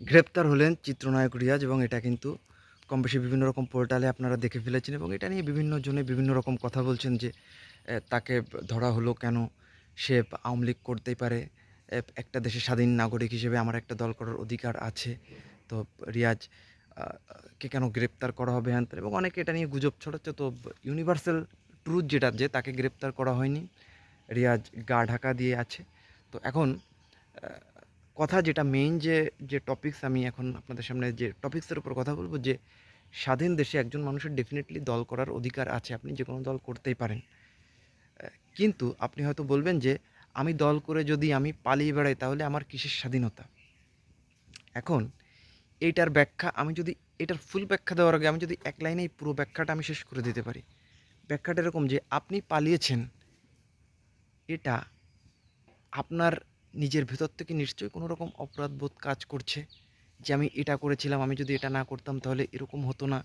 গ্রেপ্তার হলেন চিত্রনায়ক রিয়াজ এবং এটা কিন্তু কম বেশি বিভিন্ন রকম পোর্টালে আপনারা দেখে ফেলেছেন এবং এটা নিয়ে বিভিন্ন জনে বিভিন্ন রকম কথা বলছেন যে তাকে ধরা হলো কেন? সে আওয়ামী লীগ করতেই পারে। একটা দেশের স্বাধীন নাগরিক হিসেবে আমার একটা দল করার অধিকার আছে। তো রিয়াজ কে কেন গ্রেপ্তার করা হবে হ্যান? এবং অনেকে এটা নিয়ে গুজব ছড়াচ্ছে। তো ইউনিভার্সাল ট্রুথ যেটা, যে তাকে গ্রেপ্তার করা হয়নি, রিয়াজ গা ঢাকা দিয়ে আছে। তো এখন কথা যেটা মেইন যে যে টপিকস আমি এখন আপনাদের সামনে যে টপিক্সের উপর কথা বলব যে, স্বাধীন দেশে একজন মানুষের ডেফিনেটলি দল করার অধিকার আছে, আপনি যে কোনো দল করতেই পারেন। কিন্তু আপনি হয়তো বলবেন যে, আমি দল করে যদি আমি পালিয়ে বেড়াই তাহলে আমার কিসের স্বাধীনতা? এখন এইটার ব্যাখ্যা আমি যদি, এটার ফুল ব্যাখ্যা দেওয়ার আগে আমি যদি এক লাইনে এই পুরো ব্যাখ্যাটা আমি শেষ করে দিতে পারি। ব্যাখ্যাটা এরকম যে, আপনি পালিয়েছেন, এটা আপনার নিজের ভেতর থেকে নিশ্চয়ই কোনো রকম অপরাধবোধ কাজ করছে যে আমি এটা করেছিলাম, আমি যদি এটা না করতাম তাহলে এরকম হতো না,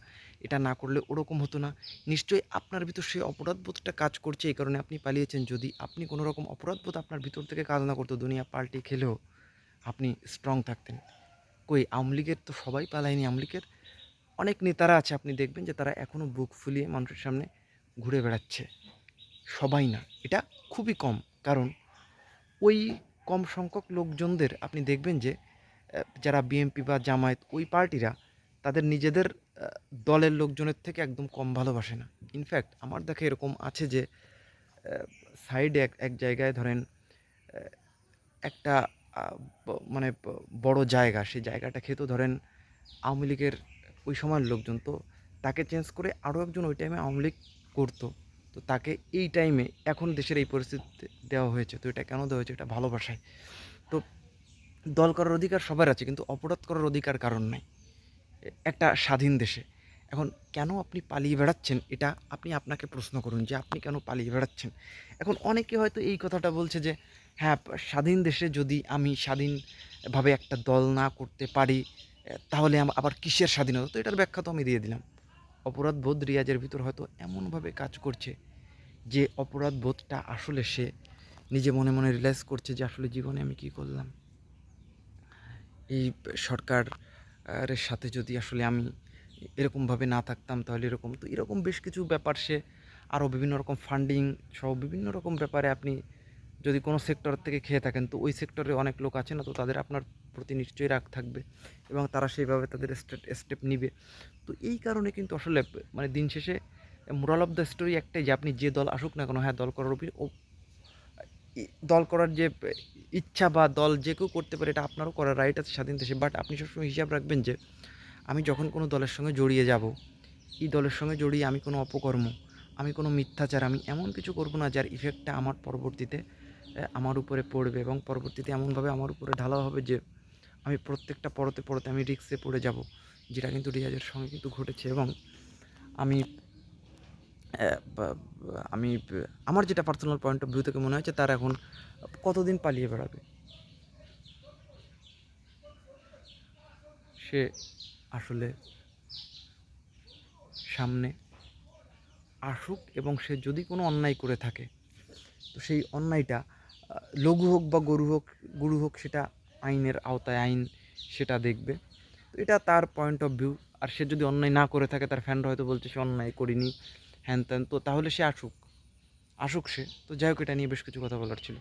এটা না করলে ওরকম হতো না। নিশ্চয়ই আপনার ভিতর সেই অপরাধবোধটা কাজ করছে এই কারণে আপনি পালিয়েছেন। যদি আপনি কোনো রকম অপরাধবোধ আপনার ভিতর থেকে কাজ না করতো, দুনিয়া পাল্টে খেলেও আপনি স্ট্রং থাকতেন। কই, আওয়ামী লীগের তো সবাই পালায়নি। আওয়ামী লীগের অনেক নেতারা আছে, আপনি দেখবেন যে তারা এখনও বুক ফুলিয়ে মানুষের সামনে ঘুরে বেড়াচ্ছে। সবাই না, এটা খুবই কম। কারণ ওই কম সংখ্যক লোকজনদের আপনি দেখবেন যে যারা বিএনপি বা জামায়াত, ওই পার্টিরা তাদের নিজেদের দলের লোকজনের থেকে একদম কম ভালোবাসে না। ইনফ্যাক্ট আমার দেখা এরকম আছে যে সাইডে এক এক জায়গায় ধরেন একটা মানে বড় জায়গা, সেই জায়গাটা খেতেও ধরেন আওয়ামী লীগের ওই সময়ের লোকজন। তো তাকে চেঞ্জ করে আরও একজন ওই টাইমে আওয়ামী লীগ করতো। তো তাকে এই টাইমে এখন দেশের এই পরিস্থিতিতে দেওয়া হয়েছে। তো এটা কেন দেওয়া হয়েছে? এটা ভালোবাসায় তো দল করার অধিকার সবার আছে, কিন্তু অপরাধ করার অধিকার কারণ নাই। একটা স্বাধীন দেশে। এখন কেন আপনি পালিয়ে বেড়াচ্ছেন? এটা আপনি আপনাকে প্রশ্ন করুন যে আপনি কেন পালিয়ে বেড়াচ্ছেন? এখন অনেকে হয়তো এই কথাটা বলছে যে হ্যাঁ স্বাধীন দেশে যদি আমি স্বাধীনভাবে একটা দল না করতে পারি, তাহলে আবার কিসের স্বাধীনতা? তো এটার ব্যাখ্যা তো আমি দিয়ে দিলাম। অপরাধ বোধ রিয়াজের ভিতর হয়তো এমনভাবে কাজ করছে যে অপরাধ বোধটা আসলে সে নিজে মনে মনে রিয়েলাইজ করছে যে আসলে জীবনে আমি কি করলাম। এই সরকারের সাথে যদি আসলে আমি এরকমভাবে না থাকতাম তাহলে এরকম, তো এরকম বেশ কিছু ব্যাপার সে আরও বিভিন্ন রকম ফান্ডিং সহ বিভিন্ন রকম ব্যাপারে আপনি যদি কোনো সেক্টর থেকে খেয়ে থাকেন, তো ওই সেক্টরে অনেক লোক আছে না, তো তাদের আপনার প্রতি নিশ্চয়ই রাগ থাকবে এবং তারা সেইভাবে তাদের স্টেপ নিবে। তো এই কারণে কিন্তু আসলে মানে দিন শেষে মোরাল অফ দ্য স্টোরি একটাই যে আপনি যে দল আসুক না কেন হ্যাঁ দল করার দল করার যে ইচ্ছা বা দল যে কেউ করতে পারে, এটা আপনারও করার রাইট আছে স্বাধীন দেশে। বাট আপনি সবসময় হিসাব রাখবেন যে, আমি যখন কোনো দলের সঙ্গে জড়িয়ে যাব, এই দলের সঙ্গে জড়িয়ে আমি কোনো অপকর্ম, আমি কোনো মিথ্যাচার, আমি এমন কিছু করব না যার ইফেক্টটা আমার পরবর্তীতে আমার উপরে পড়বে এবং পরবর্তীতে এমনভাবে আমার উপরে ঢালা হবে যে আমি প্রত্যেকটা পড়তে পড়তে আমি রিক্সে পড়ে যাব, যেটা কিন্তু রিয়াজের সঙ্গে কিন্তু ঘটেছে এবং আমি আমি, আমার যেটা পার্সোনাল পয়েন্ট অফ ভিউ থেকে মনে হচ্ছে তার এখন কতদিন পালিয়ে বেড়াবে? সে আসলে সামনে আসুক এবং সে যদি কোনো অন্যায় করে থাকে, তো সেই অন্যায়টা লঘু হোক বা গরু হোক, গুরু হোক সেটা আইনের আওতায়, আইন সেটা দেখবে। তো এটা তার পয়েন্ট অফ ভিউ আর সে যদি অন্যায় না করে থাকে, তার ফ্যানরা হয়তো বলছে সে অন্যায় করিনি, হ্যান ত্যান। তো তাহলে সে আসুক। আসুক সে। তো যাই হোক, এটা নিয়ে বেশ কিছু কথা বলার ছিল।